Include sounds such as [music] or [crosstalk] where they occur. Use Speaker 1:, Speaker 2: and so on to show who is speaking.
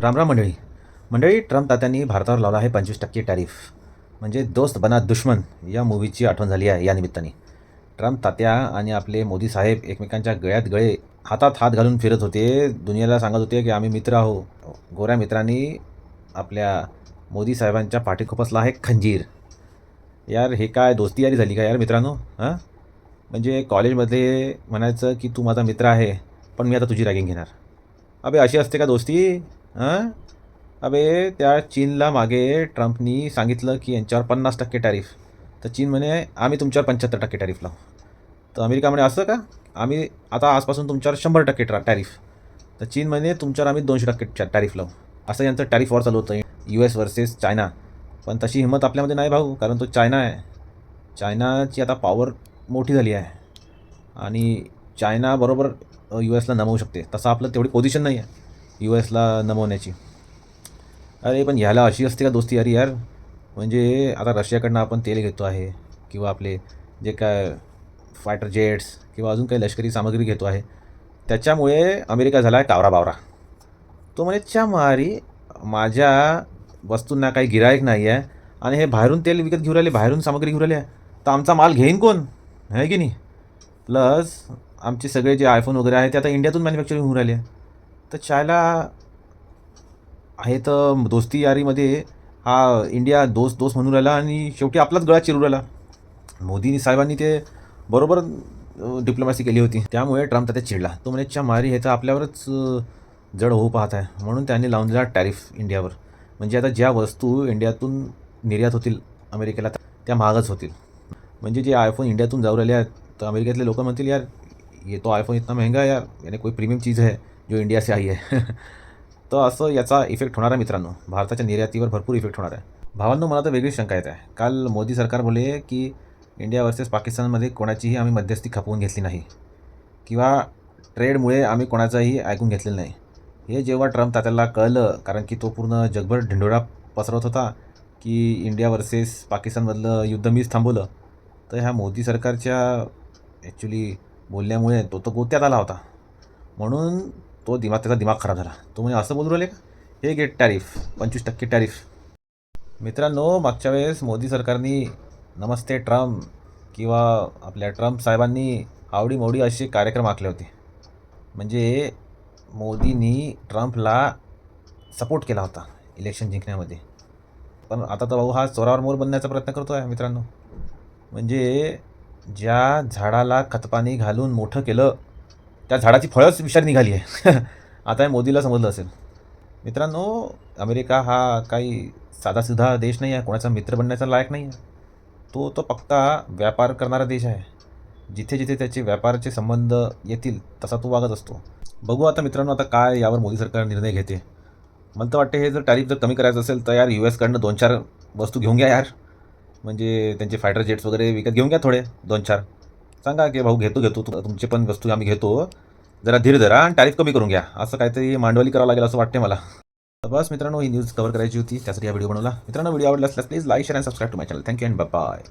Speaker 1: रामराम मंडळी. मंडळी ट्रम्प तात्यांनी भारतावर लावला आहे पंचवीस टक्के टॅरिफ. म्हणजे दोस्त बना दुश्मन या मूवीची आठवण झाली आहे या निमित्ताने. ट्रम्प तात्या आणि आपले मोदी साहेब एकमेकांच्या गळ्यात गळे हातात हात घालून फिरत होते. दुनियाला सांगत होते की आम्ही मित्र आहो. गोऱ्या मित्रांनी आपल्या मोदी साहेबांच्या पाठी खुपसला आहे खंजीर. यार हे काय दोस्ती यारी झाली का यार मित्रांनो? हां? म्हणजे कॉलेजमध्ये म्हणायचं की तू माझा मित्र आहे पण मी आता तुझी रॅगिंग घेणार. अबे अशी असते का दोस्ती? हां? अबे त्या चीनला मागे ट्रम्पनी सांगितलं की यांच्यावर पन्नास टक्के टॅरिफ. तर चीन म्हणे आम्ही तुमच्यावर पंच्याहत्तर टक्के टॅरिफ लावू. तर अमेरिका म्हणे असं का? आम्ही आता आजपासून तुमच्यावर शंभर टक्के ट्रा टॅरिफ. तर चीन म्हणे तुमच्यावर आम्ही दोनशे टक्के टॅरिफ लावू. असं यांचं टॅरिफ वॉर चालू होतं यू एस वर्सेस चायना. पण तशी हिंमत आपल्यामध्ये नाही भाऊ कारण तो चायना आहे. चायनाची आता पॉवर मोठी झाली आहे. आणि चायनाबरोबर यू एसला नमवू शकते. तसं आपलं तेवढी पोझिशन नाही आहे. यू एसला नमवण्याची. अरे पण ह्याला अशी असते का दोस्ती? अरे यार म्हणजे आता रशियाकडनं आपण तेल घेतो आहे किंवा आपले जे काय फायटर जेट्स किंवा अजून काही लष्करी सामग्री घेतो आहे त्याच्यामुळे अमेरिका झाला आहे कावरा बावरा. तो म्हणे च्या मारी माझ्या वस्तूंना काही गिरायक नाही आहे आणि हे बाहेरून तेल विकत घेऊन राहिले बाहेरून सामग्री घेऊ राहिले तर आमचा माल घेईन कोण? आहे की नाही? प्लस आमचे सगळे जे आयफोन वगैरे आहे ते आता इंडियातून मॅन्युफॅक्चरिंग होऊन राहिले. तर चायला आहे तर दोस्ती यारीमध्ये हा इंडिया दोस्त दोस्त म्हणून राहिला आणि शेवटी आपलाच गळा चिरू राहिला. मोदीनी साहेबांनी ते बरोबर डिप्लोमॅसी केली होती. त्यामुळे ट्रम्प त्यात चिडला. तो म्हणजे मारी हे तर आपल्यावरच जड होऊ पाहत आहे. म्हणून त्यांनी लावून दिला टॅरिफ इंडियावर. म्हणजे आता ज्या वस्तू इंडियातून निर्यात होतील अमेरिकेला त्या महागच होतील. म्हणजे जे आयफोन इंडियातून जाऊ राहिले आहेत तर अमेरिकेतले लोक म्हणतील यार ये तो आयफोन इतना महंगा यार याने कोई प्रीमियम चीज़ है. जो इंडिया से आई आहे [laughs] तर असं याचा इफेक्ट होणार आहे मित्रांनो. भारताच्या निर्यातीवर भरपूर इफेक्ट होणार आहे. भावांनो मला तर वेगळीच शंका येत आहे. काल मोदी सरकार बोलले की इंडिया वर्सेस पाकिस्तानमध्ये कोणाचीही आम्ही मध्यस्थी खपवून घेतली नाही. किंवा ट्रेडमुळे आम्ही कोणाचाही ऐकून घेतलेलं नाही. हे जेव्हा ट्रम्प तात्याला कळलं कारण की तो पूर्ण जगभर ढिंडोरा पसरवत होता की इंडिया वर्सेस पाकिस्तानमधलं युद्ध मीच थांबवलं तर ह्या मोदी सरकारच्या ॲक्च्युली बोलण्यामुळे तो तो गोत्यात आला होता. म्हणून तो दिमाग त्याचा दिमाग खराब झाला. तो म्हणजे असं बोलू राहिले का? हे गेट टॅरिफ पंचवीस टक्के टॅरिफ. मित्रांनो मागच्या वेळेस मोदी सरकारनी नमस्ते ट्रम्प किंवा आपल्या ट्रम्प साहेबांनी आवडीमोडी असे कार्यक्रम आखले होते. म्हणजे मोदींनी ट्रम्पला सपोर्ट केला होता इलेक्शन जिंकण्यामध्ये. पण आता तर भाऊ हा चोरावर मोर बनण्याचा प्रयत्न करतो आहे मित्रांनो. म्हणजे ज्या झाडाला खतपाणी घालून मोठं केलं त्या झाडाची फळंच विषारी निघाली आहे. [laughs] आता हे मोदीला समजलं असेल. मित्रांनो अमेरिका हा काही साधासुधा देश नाही आहे कोणाचा मित्र बनण्याचा लायक नाही आहे. तो तो पक्का व्यापार करणारा देश आहे. जिथे जिथे त्याचे व्यापाराचे संबंध येतील तसा तो वागत असतो. बघू आता मित्रांनो आता काय यावर मोदी सरकार निर्णय घेते. मला तर वाटते हे जर टॅरिफ जर कमी करायचं असेल तर यार यू एसकडनं दोन चार वस्तू घेऊन घ्या यार. म्हणजे त्यांचे फायटर जेट्स वगैरे विकत घेऊन घ्या थोडे दोन चार. सांगा की भाऊ घेतो घेतो. तु- तुमचे पण वस्तू आम्ही घेतो. जरा धीर धरा आणि टॅरिफ कमी करून घ्या. असं काहीतरी मांडवली करावं लागेल असं वाटते मला. बस मित्रांनो ही न्यूज कव्हर करायची होती. त्यासाठी हा व्हिडिओ बनवला. मित्रांनो व्हिडिओ आवडला असल्यास please like share and subscribe to my channel thank you and bye